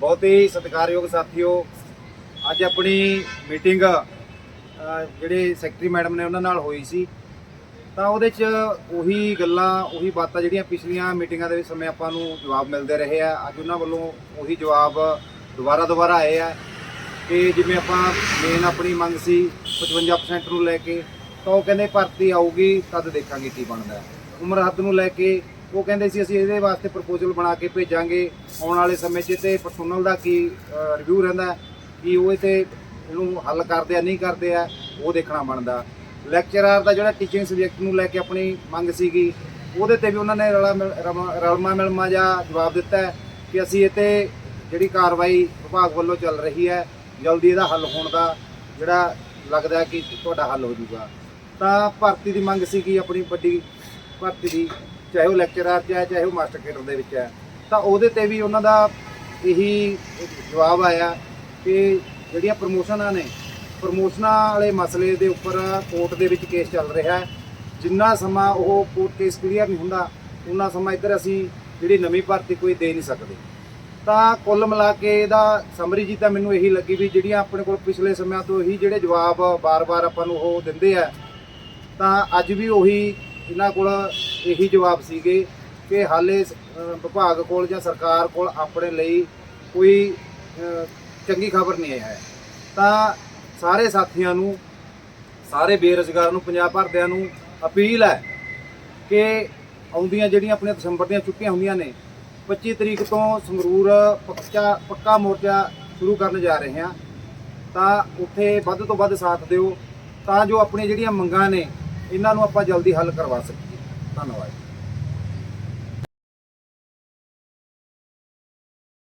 ਬਹੁਤ ਹੀ ਸਤਿਕਾਰਯੋਗ ਸਾਥੀਓ, ਅੱਜ ਆਪਣੀ ਮੀਟਿੰਗ ਜਿਹੜੇ ਸੈਕਟਰੀ ਮੈਡਮ ਨੇ ਉਹਨਾਂ ਨਾਲ ਹੋਈ ਸੀ। ਤਾਂ ਉਹਦੇ 'ਚ ਉਹੀ ਗੱਲਾਂ, ਉਹੀ ਬਾਤਾਂ ਜਿਹੜੀਆਂ ਪਿਛਲੀਆਂ ਮੀਟਿੰਗਾਂ ਦੇ ਸਮੇਂ ਆਪਾਂ ਨੂੰ ਜਵਾਬ ਮਿਲਦੇ ਰਹੇ ਆ। ਅੱਜ ਉਹਨਾਂ ਵੱਲੋਂ ਉਹੀ ਜਵਾਬ ਦੁਬਾਰਾ ਦੁਬਾਰਾ ਆਏ ਆ ਕਿ ਜਿਵੇਂ ਆਪਾਂ ਮੇਨ ਆਪਣੀ ਮੰਗ ਸੀ 55% ਨੂੰ ਲੈ ਕੇ, ਤਾਂ ਉਹ ਕਹਿੰਦੇ ਭਰਤੀ ਆਊਗੀ, ਤਦ ਦੇਖਾਂਗੇ ਕੀ ਬਣਦਾ। ਉਮਰ ਹੱਦ ਨੂੰ ਲੈ ਕੇ ਉਹ ਕਹਿੰਦੇ ਸੀ, ਅਸੀਂ ਇਹਦੇ ਵਾਸਤੇ ਪ੍ਰਪੋਜ਼ਲ ਬਣਾ ਕੇ ਭੇਜਾਂਗੇ। ਆਉਣ ਵਾਲੇ ਸਮੇਂ 'ਚ ਤੇ ਪਰਸੋਨਲ ਦਾ ਕੀ ਰਿਵਿਊ ਰਹਿੰਦਾ ਕਿ ਉਹ ਇਹ ਤੇ ਇਹਨੂੰ ਹੱਲ ਕਰਦੇ ਆ, ਨਹੀਂ ਕਰਦੇ ਆ, ਉਹ ਦੇਖਣਾ ਬਣਦਾ। ਲੈਕਚਰਰ ਦਾ ਜਿਹੜਾ ਟੀਚਿੰਗ ਸਬਜੈਕਟ ਨੂੰ ਲੈ ਕੇ ਆਪਣੀ ਮੰਗ ਸੀਗੀ, ਉਹਦੇ ਤੇ ਵੀ ਉਹਨਾਂ ਨੇ ਰਲਾ ਮਿਲ- ਰਮਾ- ਰਲਮਾ ਮਿਲਮਾ ਜਾਂ ਜਵਾਬ ਦਿੱਤਾ ਕਿ ਅਸੀਂ ਇਹ ਤੇ ਜਿਹੜੀ ਕਾਰਵਾਈ ਵਿਭਾਗ ਵੱਲੋਂ ਚੱਲ ਰਹੀ ਹੈ, ਜਲਦੀ ਇਹਦਾ ਹੱਲ ਹੋਣ ਦਾ ਜਿਹੜਾ ਲੱਗਦਾ ਕਿ ਤੁਹਾਡਾ ਹੱਲ ਹੋ ਜਾਊਗਾ। ਤਾਂ ਭਰਤੀ ਦੀ ਮੰਗ ਸੀਗੀ ਆਪਣੀ ਵੱਡੀ ਭਰਤੀ ਦੀ। ਚਾਹੇ ਉਹ ਲੈਕਚਰਰ ਚ ਹੈ ਚਾਹੇ ਉਹ ਮਾਸਟਰ ਕੇਡਰ ਦੇ ਵਿੱਚ ਹੈ, ਤਾਂ ਉਹਦੇ ਤੇ ਵੀ ਉਹਨਾਂ ਦਾ ਇਹੀ ਜਵਾਬ ਆਇਆ ਕਿ ਜਿਹੜੀਆਂ ਪ੍ਰਮੋਸ਼ਨਾਂ ਨੇ ਪ੍ਰਮੋਸ਼ਨਾਂ ਵਾਲੇ ਮਸਲੇ ਦੇ ਉੱਪਰ ਕੋਰਟ ਦੇ ਵਿੱਚ ਕੇਸ ਚੱਲ ਰਿਹਾ ਹੈ। ਜਿੰਨਾ ਸਮਾਂ ਉਹ ਕੋਰਟ ਕੇਸ ਕਲੀਅਰ ਨਹੀਂ ਹੁੰਦਾ ਉਹਨਾਂ ਸਮਾਂ ਇੱਧਰ ਅਸੀਂ ਜਿਹੜੀ ਨਵੀਂ ਭਰਤੀ ਕੋਈ ਦੇ ਨਹੀਂ ਸਕਦੇ। ਤਾਂ ਕੁੱਲ ਮਿਲਾ ਕੇ ਇਹਦਾ ਸਮਰੀ ਜੀ ਤਾਂ ਮੈਨੂੰ ਇਹੀ ਲੱਗੀ ਵੀ ਜਿਹੜੀਆਂ ਆਪਣੇ ਕੋਲ ਪਿਛਲੇ ਸਮਿਆਂ ਤੋਂ ਹੀ ਜਿਹੜੇ ਜਵਾਬ ਬਾਰ-ਬਾਰ ਆਪਾਂ ਨੂੰ ਉਹ ਦਿੰਦੇ ਆ, ਤਾਂ ਅੱਜ ਵੀ ਉਹੀ ਇਹਨਾਂ ਕੋਲ ਇਹੀ ਜਵਾਬ ਸੀਗੇ ਕਿ ਹਾਲੇ ਵਿਭਾਗ ਕੋਲ ਜਾਂ ਸਰਕਾਰ ਕੋਲ ਆਪਣੇ ਲਈ ਕੋਈ ਚੰਗੀ ਖਬਰ ਨਹੀਂ ਆਇਆ ਹੈ। ਤਾਂ ਸਾਰੇ ਸਾਥੀਆਂ ਨੂੰ, ਸਾਰੇ ਬੇਰੁਜ਼ਗਾਰ ਨੂੰ, ਪੰਜਾਬ ਭਰਦਿਆਂ ਨੂੰ ਅਪੀਲ ਹੈ ਕਿ ਆਉਂਦੀਆਂ ਜਿਹੜੀਆਂ ਆਪਣੀਆਂ ਦਸੰਬਰ ਦੀਆਂ ਛੁੱਟੀਆਂ ਹੁੰਦੀਆਂ ਨੇ 25 ਤਰੀਕ ਤੋਂ ਸੰਗਰੂਰ ਪੱਕਾ ਪੱਕਾ ਮੋਰਚਾ ਸ਼ੁਰੂ ਕਰਨ ਜਾ ਰਹੇ ਹਾਂ। ਤਾਂ ਉੱਥੇ ਵੱਧ ਤੋਂ ਵੱਧ ਸਾਥ ਦਿਓ, ਤਾਂ ਜੋ ਆਪਣੀਆਂ ਜਿਹੜੀਆਂ ਮੰਗਾਂ ਨੇ, ਇਹਨਾਂ ਨੂੰ ਆਪਾਂ ਜਲਦੀ ਹੱਲ ਕਰਵਾ ਸਕੀਏ। I don't know.